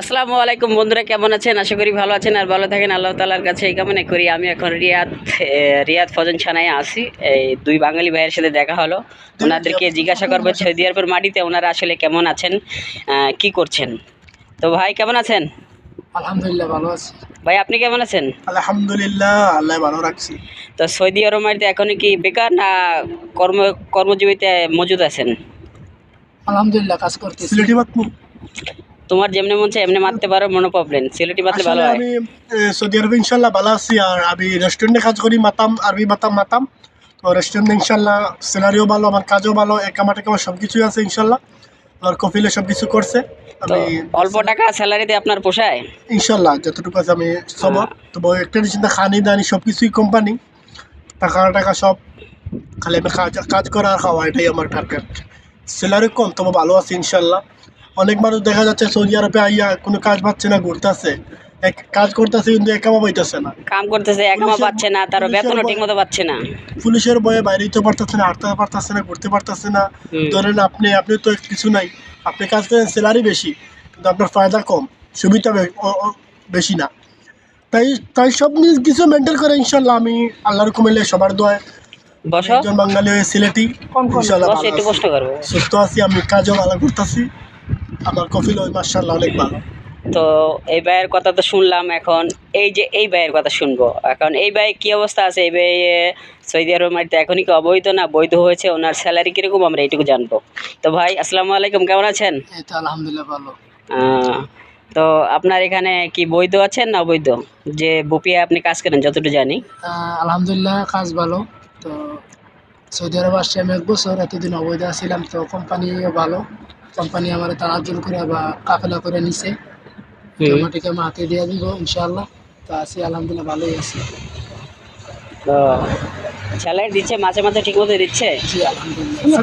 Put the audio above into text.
আসসালামু আলাইকুম বন্ধুরা কেমন আছেন? আশা করি ভালো আছেন আর ভালো থাকেন। আল্লাহ তালার কাছে এই কামনা করি। আমি এখন রিয়াদ রিয়াদ ফজন ছানায় আসি এই দুই বাঙালি ভাইয়ের সাথে দেখা হলো। ওনাদেরকে জিজ্ঞাসা করব সৌদি পর মাটিতে ওনারা আসলে কেমন আছেন আহ, কি করছেন? তো ভাই কেমন আছেন? আলহামদুলিল্লাহ ভালো আছি। ভাই আপনি কেমন আছেন? আলহামদুলিল্লাহ আল্লাহ ভালো রাখছি। তো সৌদি আরব মাটিতে এখন কি বেকার না কর্ম কর্মজীবিতে মজুদ আছেন? আলহামদুলিল্লাহ কাজ করতেছি। সিলেটি মাতমু তোমার যেমনি মন চায় এমনি মারতে পারো মনে প্রবলেম সিলেটি মারলে ভালো হয়। আমি সৌদি আরবে ইনশাল্লাহ ভালো আছি আর আমি রেস্টুরেন্টে কাজ করি মাতাম আরবি মাতাম মাতাম। তো রেস্টুরেন্টে ইনশাল্লাহ স্যালারিও ভালো আমার কাজও ভালো একামা টেকামা সব কিছুই আছে ইনশাল্লাহ আর কফিলে সব কিছু করছে আমি অল্প টাকা স্যালারিতে আপনার পোষায়? ইনশাল্লাহ যতটুকু আছে আমি সব। হ্যাঁ। তবে একটা চিন্তা খানি দানি সব কিছুই কোম্পানি টাকা টাকা সব। খালি আমি কাজ কাজ করা আর খাওয়া এটাই আমার টার্গেট স্যালারি কম তবে ভালো আছে ইনশাল্লাহ অনেক মানুষ দেখা যাচ্ছে সৌদি আরবে আইয়া কোনো কাজ পাচ্ছে না ঘুরতেছে। এক কাজ করতেছে কিন্তু একামা পাইতেছে না। কাম করতেছে একামা পাচ্ছে না তার বেতনও ঠিক মতো পাচ্ছে না। পুলিশের বয়ে বাইরে দিতে পারতেছে না হাঁটতে পারতেছে না ঘুরতে পারতেছে না। ধরেন আপনি আপনি তো কিছু নাই আপনি কাজ করেন স্যালারি বেশি কিন্তু আপনার ফায়দা কম সুবিধা বেশি না। তাই তাই সব নিজ কিছু মেনটেন করে ইনশাল্লাহ আমি আল্লাহর কুমিল্লে সবার দোয়ায়। বসো। একজন বাঙালি হয়ে সিলেটি ইনশাল্লাহ সুস্থ আছি আমি কাজও ভালো করতেছি। আমার কফিল ওই মার্শাল্লাহ অনেক ভালো। তো এই ভাইয়ের কথা তো শুনলাম এখন। এই যে এই ভাইয়ের কথা শুনব। এখন এই ভাই কি অবস্থা আছে? এই ভাই সৌদি আরব মাটিতে এখনই কি অবৈধ না বৈধ হয়েছে? ওনার স্যালারি কীরকম? আমরা এইটুকু জানব। তো ভাই আসসালামু আলাইকুম কেমন আছেন? তো আলহামদুলিল্লাহ ভালো। তো আপনার এখানে কি বৈধ আছেন না অবৈধ? যে বুপিয়ে আপনি কাজ করেন যতটুকু জানি। আলহামদুলিল্লাহ কাজ ভালো। তো সৌদি আরব আসছি আমি এক বছর এতদিন অবৈধ ছিলাম তো কোম্পানিও ভালো। কোম্পানি আমার তাড়াজুল করে বা কাফেলা করে নিছে। মাটিকে আমি হাতে দিয়ে দিব ইনশাআল্লাহ। তো আছি আলহামদুলিল্লাহ ভালোই আছি। তো স্যালারি দিচ্ছে মাঝে মাঝে ঠিক মতো দিচ্ছে? জি আলহামদুলিল্লাহ।